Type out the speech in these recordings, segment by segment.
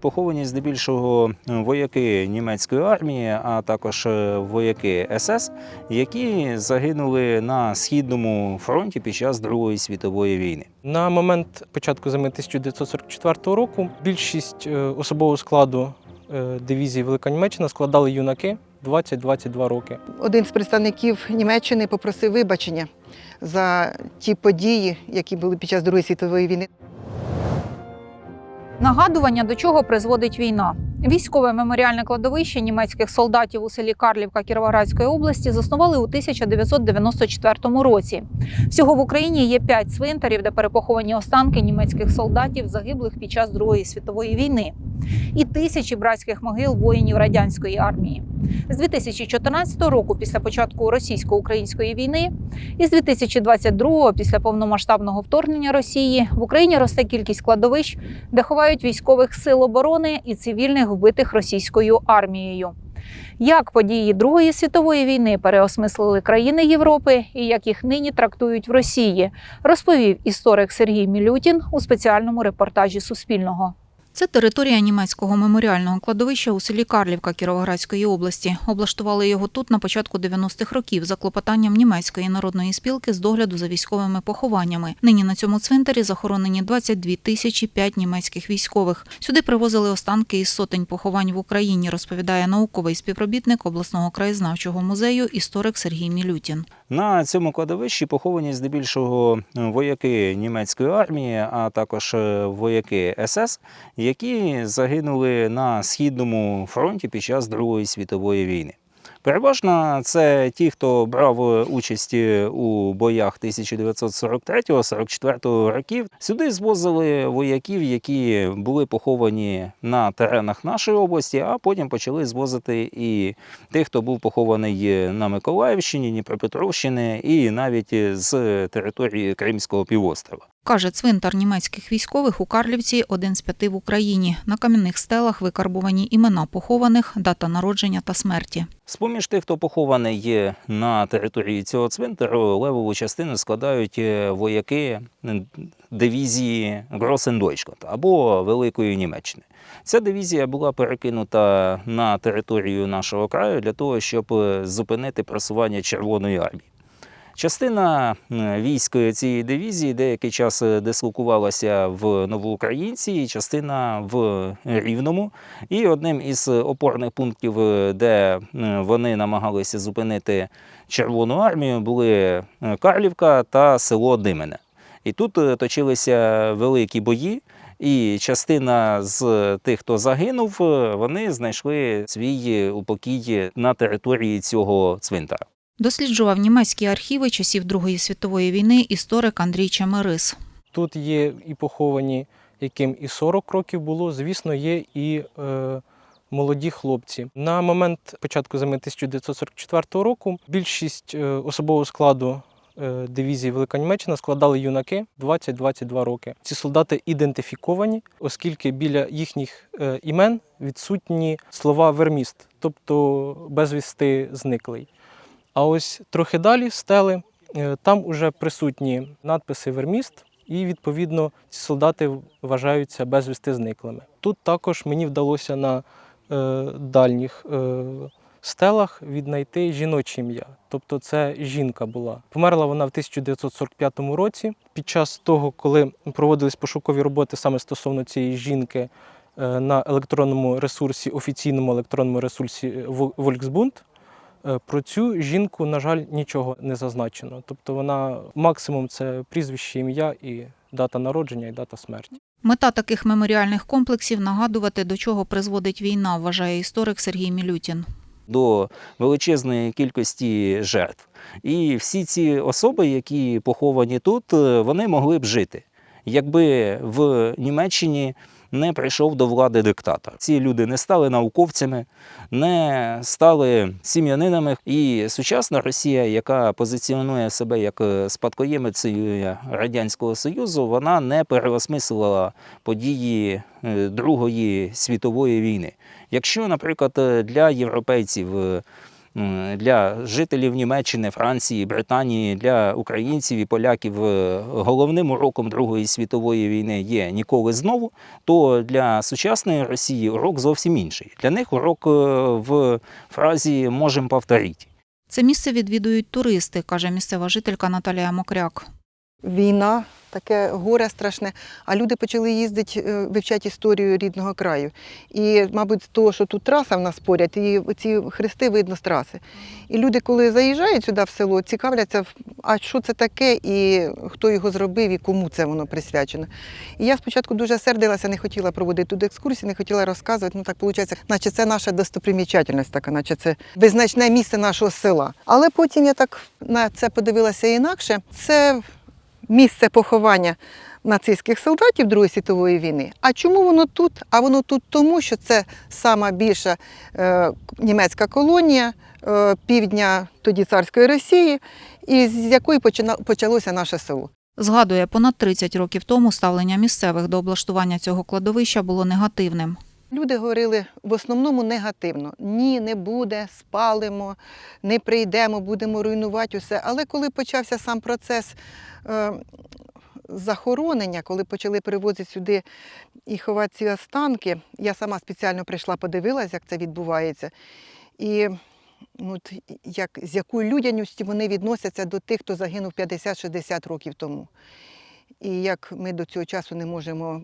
Поховані здебільшого вояки німецької армії, а також е, вояки СС, які загинули на східному фронті під час Другої світової війни. На момент початку зими 1944 року більшість е, особового складу е, дивізії Велика Німеччина складали юнаки 20-22 роки. Один з представників Німеччини попросив вибачення за ті події, які були під час Другої світової війни. Нагадування, до чого призводить війна. Військове меморіальне кладовище німецьких солдатів у селі Карлівка Кіровоградської області заснували у 1994 році. Всього в Україні є п'ять цвинтарів, де перепоховані останки німецьких солдатів, загиблих під час Другої світової війни, і тисячі братських могил воїнів радянської армії. З 2014 року, після початку російсько-української війни, і з 2022 після повномасштабного вторгнення Росії в Україні росте кількість кладовищ, де ховають військових сил оборони і цивільних вбитих російською армією. Як події Другої світової війни переосмислили країни Європи і як їх нині трактують в Росії, розповів історик Сергій Мілютін у спеціальному репортажі Суспільного. Це територія німецького меморіального кладовища у селі Карлівка Кіровоградської області. Облаштували його тут на початку 90-х років за клопотанням німецької народної спілки з догляду за військовими похованнями. Нині на цьому цвинтарі захоронені 22 тисячі п'ять німецьких військових. Сюди привозили останки із сотень поховань в Україні, розповідає науковий співробітник обласного краєзнавчого музею історик Сергій Мілютін. На цьому кладовищі поховані здебільшого вояки німецької армії, а також е, вояки СС, які загинули на східному фронті під час Другої світової війни. Переважно це ті, хто брав участь у боях 1943-44 років. Сюди звозили вояків, які були поховані на теренах нашої області, а потім почали звозити і тих, хто був похований на Миколаївщині, Дніпропетровщини і навіть з території Кримського півострова. Каже, цвинтар німецьких військових у Карлівці один з п'яти в Україні. На кам'яних стелах викарбувані імена похованих, дата народження та смерті. З-поміж тих, хто похований є на території цього цвинтару, левову частину складають е, вояки дивізії Гросендойчланд або Великої Німеччини. Ця дивізія була перекинута на територію нашого краю для того, щоб е, зупинити просування Червоної армії. Частина військ цієї дивізії деякий час е, дислокувалася в Новоукраїнці, частина в Рівному. І одним із опорних пунктів, е, де е, вони намагалися зупинити Червону армію, були е, Карлівка та село Димене. І тут е, точилися великі бої. І частина з тих, хто загинув, е, вони знайшли свій упокій на території цього цвинтара. Досліджував німецькі архіви часів Другої світової війни історик Андрій Чемерис. Тут є і поховані, яким і 40 років було. Звісно, є і е, молоді хлопці. На момент початку зими 1944 року більшість е, особового складу е, дивізії Велика Німеччина складали юнаки 20-22 роки. Ці солдати ідентифіковані, оскільки біля їхніх е, імен відсутні слова верміст, тобто безвісти зниклий. А ось трохи далі стели, е, там уже присутні надписи верміст, і відповідно ці солдати вважаються безвісти зниклими. Тут також мені вдалося на е, дальніх е, стелах віднайти жіноче ім'я. Тобто це жінка була. Померла вона в 1945 році. Під час того, коли проводились пошукові роботи саме стосовно цієї жінки е, на електронному ресурсі, офіційному електронному ресурсі Volksbund, Про цю жінку, на жаль, нічого не зазначено. Тобто вона максимум це прізвище, ім'я і дата народження, і дата смерті. Мета таких меморіальних комплексів нагадувати, до чого призводить війна, вважає історик Сергій Мілютін. до величезної кількості жертв. І всі ці особи, які поховані тут, е, вони могли б жити. Якби в Німеччині не прийшов до влади диктатор. Ці люди не стали науковцями, не стали сім'янинами. І сучасна Росія, яка позиціонує себе як е, спадкоємицею Радянського Союзу, вона не переосмислила події е, Другої світової війни. Якщо, наприклад, е, для європейців. Для жителів Німеччини, Франції, Британії, для українців і поляків е, головним уроком Другої світової війни є ніколи знову, то для сучасної Росії урок зовсім інший. Для них урок е, в фразі можемо повторити. Це місце відвідують туристи, каже місцева жителька Наталія Мокряк. Війна, таке горе страшне, а люди почали їздити, е, вивчати історію рідного краю. І, мабуть, з того, що тут траса в нас поряд, і ці хрести видно з траси. І люди, коли заїжджають сюди в село, цікавляться, а що це таке, і хто його зробив, і кому це воно присвячено. І я спочатку дуже сердилася, не хотіла проводити тут екскурсії, не хотіла розказувати. Ну так виходить, наче це наша достопримічательність така, наче це визначне місце нашого села. Але потім я так на це подивилася інакше. Це місце поховання нацистських солдатів Другої світової війни. А чому воно тут? А воно тут тому, що це сама більша е, німецька колонія е, півдня тоді царської Росії, і з якої почалося наше село. Згадує, понад 30 років тому ставлення місцевих до облаштування цього кладовища було негативним. Люди говорили в основному негативно: ні, не буде, спалимо, не прийдемо, будемо руйнувати усе. Але коли почався сам процес е, захоронення, коли почали привозити сюди і ховати ці останки, я сама спеціально прийшла, подивилася, як це відбувається. І ну, як, з якою людяністю вони відносяться до тих, хто загинув 50-60 років тому. І як ми до цього часу не можемо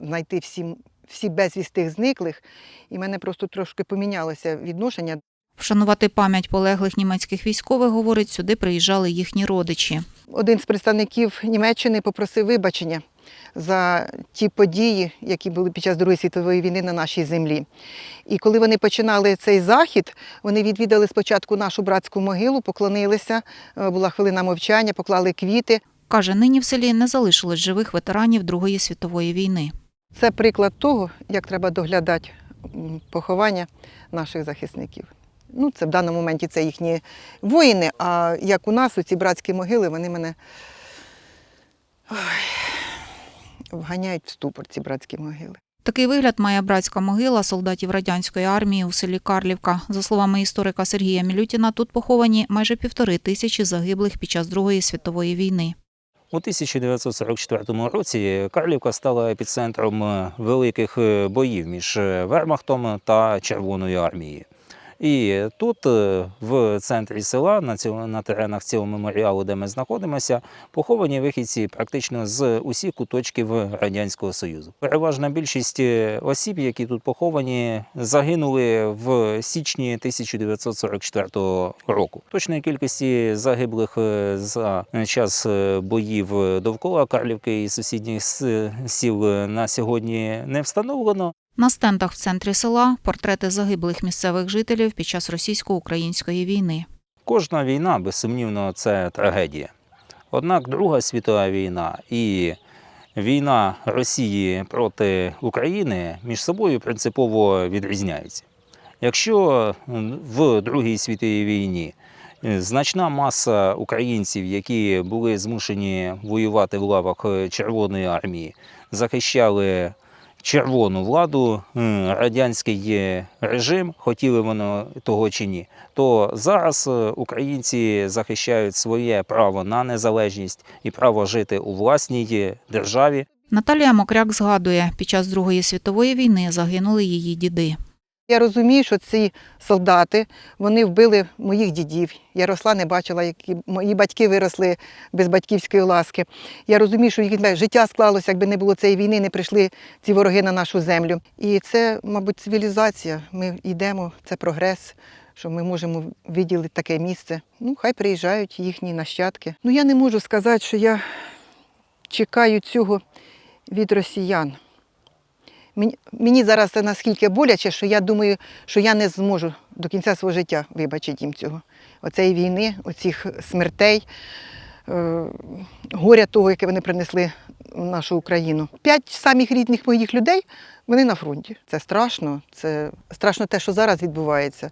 знайти всі, всі безвістих зниклих, і в мене просто трошки помінялося відношення. Вшанувати пам'ять полеглих німецьких військових, говорить, сюди приїжджали їхні родичі. Один з представників Німеччини попросив вибачення за ті події, які були під час Другої світової війни на нашій землі. І коли вони починали цей захід, вони відвідали спочатку нашу братську могилу, поклонилися, е, була хвилина мовчання, поклали квіти. Каже, нині в селі не залишилось живих ветеранів Другої світової війни. Це приклад того, як треба доглядати поховання наших захисників. Ну, це в даному моменті це їхні воїни, а як у нас, у ці братські могили, вони мене ой, вганяють в ступор, ці братські могили. Такий вигляд має братська могила солдатів радянської армії у селі Карлівка. За словами історика Сергія Мілютіна, тут поховані майже півтори тисячі загиблих під час Другої світової війни. У 1944 році Карлівка стала епіцентром е, великих е, боїв між е, Вермахтом та Червоною армією. І тут, е, в центрі села, на, цьому, на теренах цього меморіалу, де ми знаходимося, поховані вихідці практично з усіх куточків Радянського Союзу. Переважна більшість е, осіб, які тут поховані, загинули в січні 1944 року. Точної кількості загиблих е, за час боїв довкола Карлівки і сусідніх сіл на сьогодні не встановлено. На стендах в центрі села портрети загиблих місцевих жителів під час російсько-української війни. Кожна війна, безсумнівно, це трагедія. Однак Друга світова війна і війна Росії проти України між собою принципово відрізняються. Якщо в Другій світовій війні значна маса українців, які були змушені воювати в лавах Червоної армії, захищали червону владу, радянський режим, хотіли вони того чи ні, то зараз е, українці захищають своє право на незалежність і право жити у власній державі. Наталія Мокряк згадує, під час Другої світової війни загинули її діди. Я розумію, що ці солдати вони вбили моїх дідів. Я росла, не бачила, які мої батьки виросли без батьківської ласки. Я розумію, що їхнє життя склалося, якби не було цієї війни, не прийшли ці вороги на нашу землю. І це, мабуть, цивілізація. Ми йдемо, це прогрес. Що ми можемо виділити таке місце. Ну, хай приїжджають їхні нащадки. Ну, я не можу сказати, що я чекаю цього від росіян. Мені, зараз це наскільки боляче, що я думаю, що я не зможу до кінця свого життя вибачити їм цього. Оцеї війни, оцих смертей, е, горя того, яке вони принесли в нашу Україну. П'ять самих рідних моїх людей вони на фронті. Це страшно. Це страшно те, що зараз відбувається.